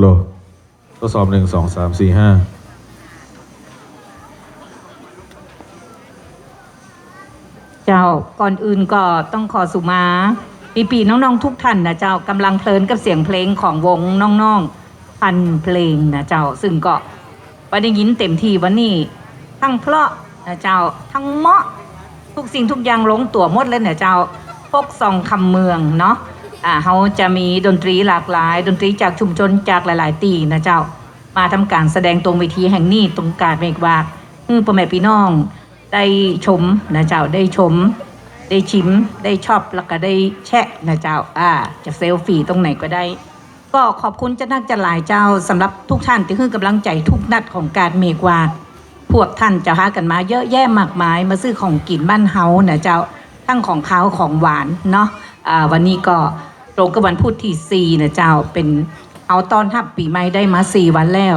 โลทดสอบหนึ่งสองสามสี่ห้าเจ้าก่อนอื่นก็ต้องขอสุมาปีปีน้องๆทุกท่านนะเจ้ากำลังเพลินกับเสียงเพลงของวงน้องๆพันเพลงนะเจ้า ซึ่งก็ไปได้ยินเต็มที่วันนี้ทั้งเพราะนะเจ้าทั้งเหมาะทุกสิ่งทุกอย่างลงตัวหมดเลยนี่ยเจ้าพกซองคำเมืองเนาะ อ่าเขาจะมีดนตรีหลากหลาย ดนตรีจากชุมชนจากหลาย ๆ ตีนะเจ้า มาทำการแสดงตรงเวทีแห่งนี้ตรงกาดเมกวากฮือพ่อแม่พี่น้อง ได้ชมนะเจ้าได้ชม ได้ชิมได้ชอบแล้วก็ได้แชะนะเจ้าอ่าจะเซลฟี่ตรงไหนก็ได้ ก็ขอบคุณเจ้านักจะหลายเจ้าสำหรับทุกท่านที่ให้กำลังใจทุกนัดของการเมกวาดพวกท่านจะหากันมาเยอะแยะมากมายมาซื้อของกินบ้านเฮานะเจ้าทั้งของข้าวของหวานเนาะอ่าวันนี้ก็ ตรงกับวันพุธที่4นะเจ้าเป็นเอาตอนทับปีใหม่ได้มา4วันแล้ว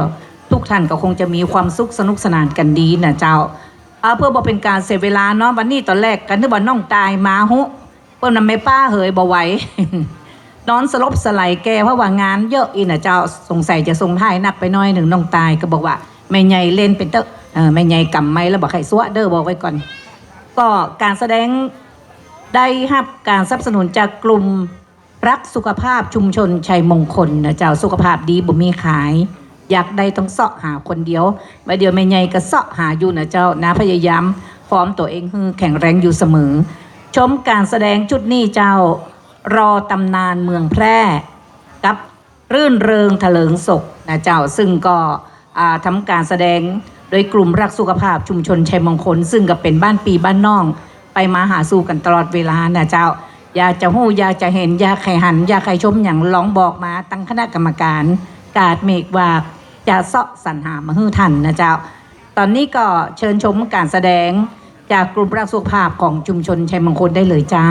ทุกท่านก็คงจะมีความสุขสนุกสนานกันดีนะเจ้าเอาเพื่อบ่เป็นการเสียเวลาเนาะวันนี้ตอนแรกกันนึกว่าน้องตายมาหุเปิ้นนำไม่ป้าเหยบ่ไหวนอนสลบสลด์แกเพราะว่างานเยอะอีนะเจ้าสงสัยจะส่งท้ายหนักไปหน้อยหนึ่งน้องตายก็บอกว่าแม่ใหญ่เล่นเป็นเตอะเออแม่ใหญ่กำไม่แล้วบอกใครซัวเด้อบอกไว้ก่อน ก็การแสดงได้รับการสนับสนุนจากกลุ่ม รักสุขภาพชุมชนชัยมงคลนะเจ้าสุขภาพดีบ่มีขาย อยากได้ต้องเสาะหาคนเดียวมาเดียวแม่ใหญ่ก็เสาะหาอยู่นะเจ้านะพยายามฟอร์มตัวเองให้แข็งแรงอยู่เสมอ ชมการแสดงจุดนี้เจ้ารอตำนานเมืองแพร่กับรื่นเริงเถลิงศกนะเจ้าซึ่งก็ทำการแสดงโดยกลุ่มรักสุขภาพชุมชนชัยมงคล ซึ่งก็เป็นบ้านปีบ้านน้อง ไปมาหาสู่กันตลอดเวลานะเจ้า อยากจะหู้อยากจะเห็นอยากใครหันอยากใครชมอย่างร้องบอกมา ตั้งคณะกรรมการกาดเมกว่าจะเสาะสรรหามาฮื้อทันนะเจ้า ตอนนี้ก็เชิญชมการแสดงจากกลุ่มรักสุขภาพของชุมชนชัยมงคลได้เลยเจ้า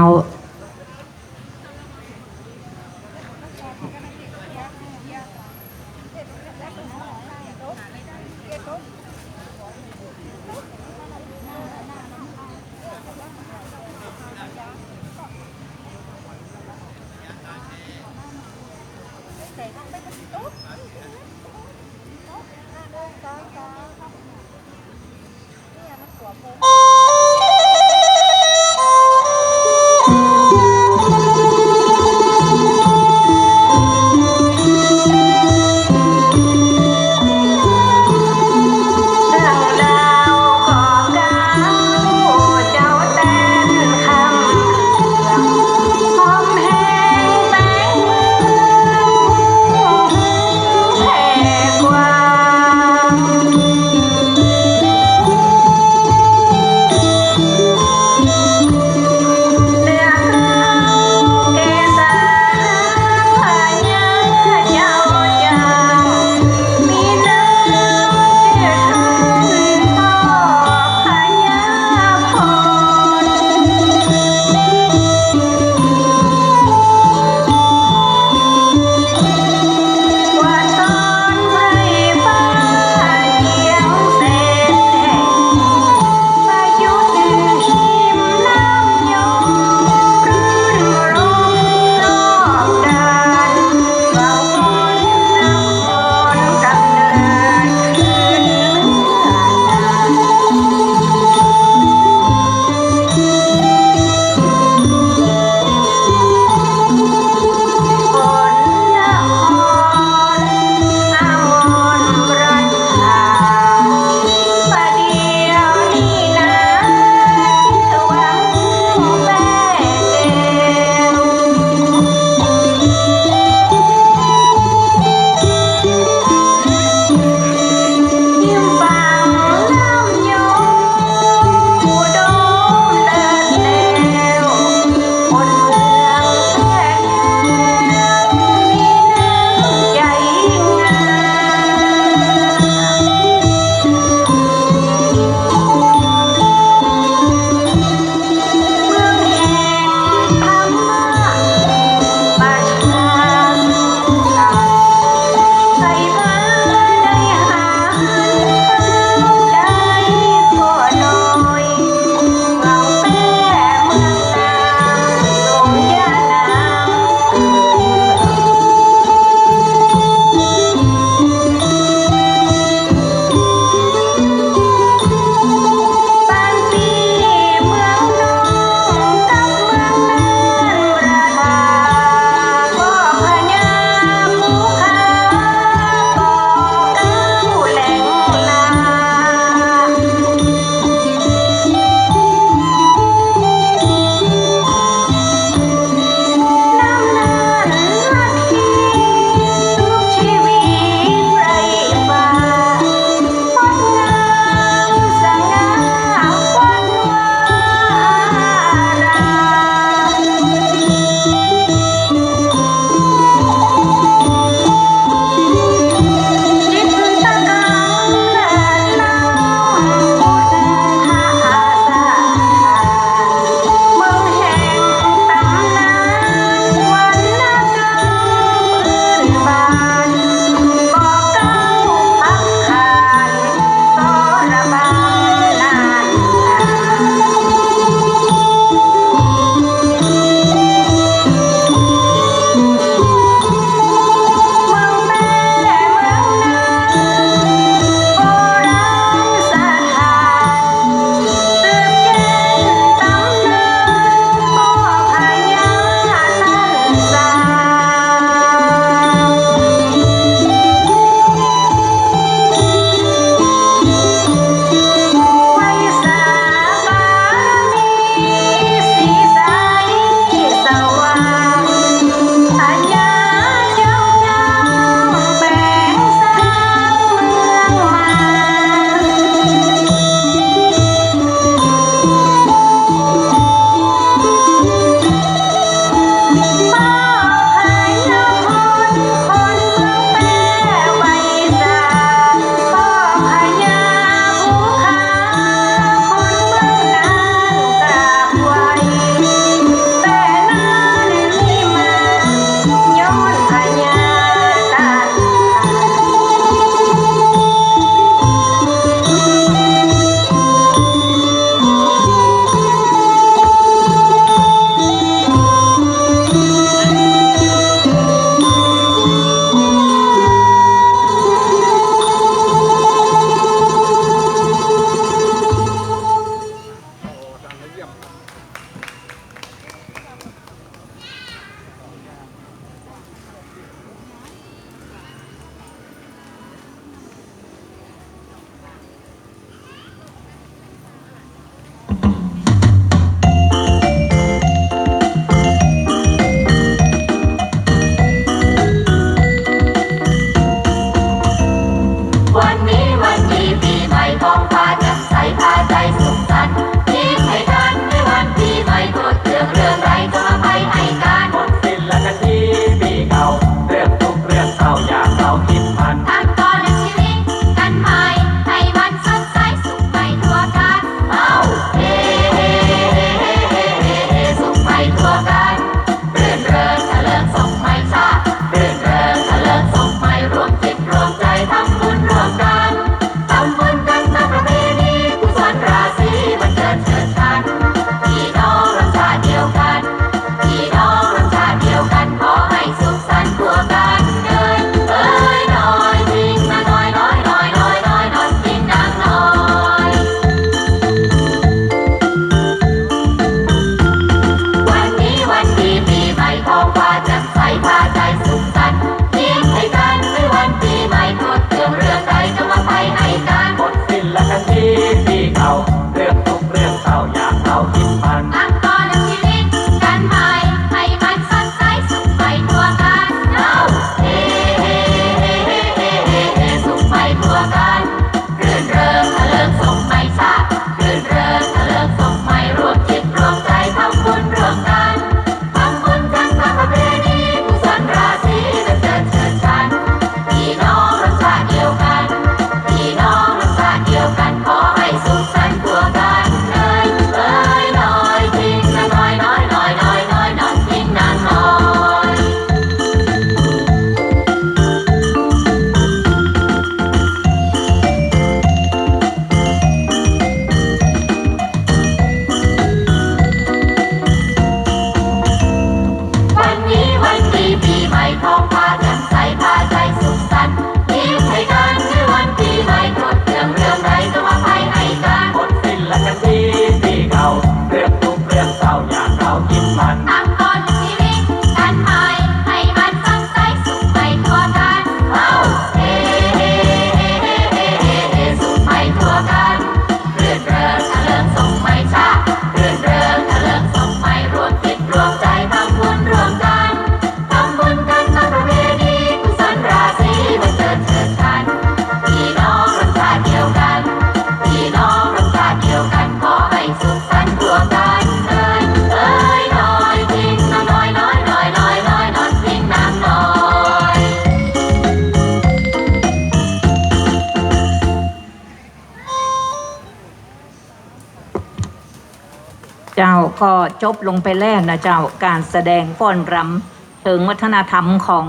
ก็จบลงไปแล้วนะเจ้าการแสดงฟ้อนรำเชิงวัฒนธรรมของ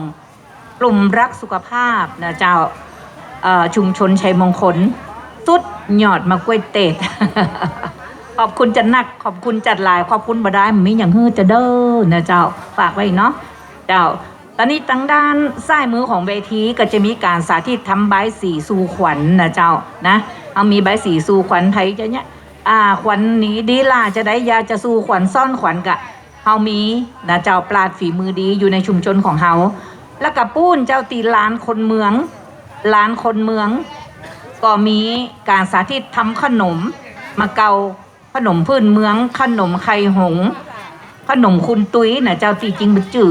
กลุ่มรักสุขภาพนะเจ้าชุมชนชัยมงคล สุดหยอดมากล้วยเตดขอบคุณจัดหนัก ขอบคุณจัดหลาย ขอบคุณบดายมีอย่างเฮือจะเด้อนะเจ้าฝากไว้เนาะเจ้า ตอนนี้ทางด้านซ้ายมือของเวทีก็จะมีการสาธิตทำใบสีสู่ขวัญนนะเจ้านะเอามีใบสีสู่ขวัญไทยจะเนี้ย อ่าขวัญหนีดีล่าจะได้ยาจะสู้ขวัญซ่อนขวัญกะเฮามีนะเจ้าปลาดฝีมือดีอยู่ในชุมชนของเฮาแล้วกับปูนเจ้าตีล้านคนเมืองล้านคนเมือง ก็มีการสาธิตทำขนมมาเกาขนมพื้นเมือง ขนมไข่หง ขนมคุณตุ้ยนะเจ้าตีจริงบึกจือ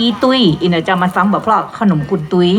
อีตุ้ยอินะเจ้ามาฟังแบบเพราะขนมคุณตุ้ย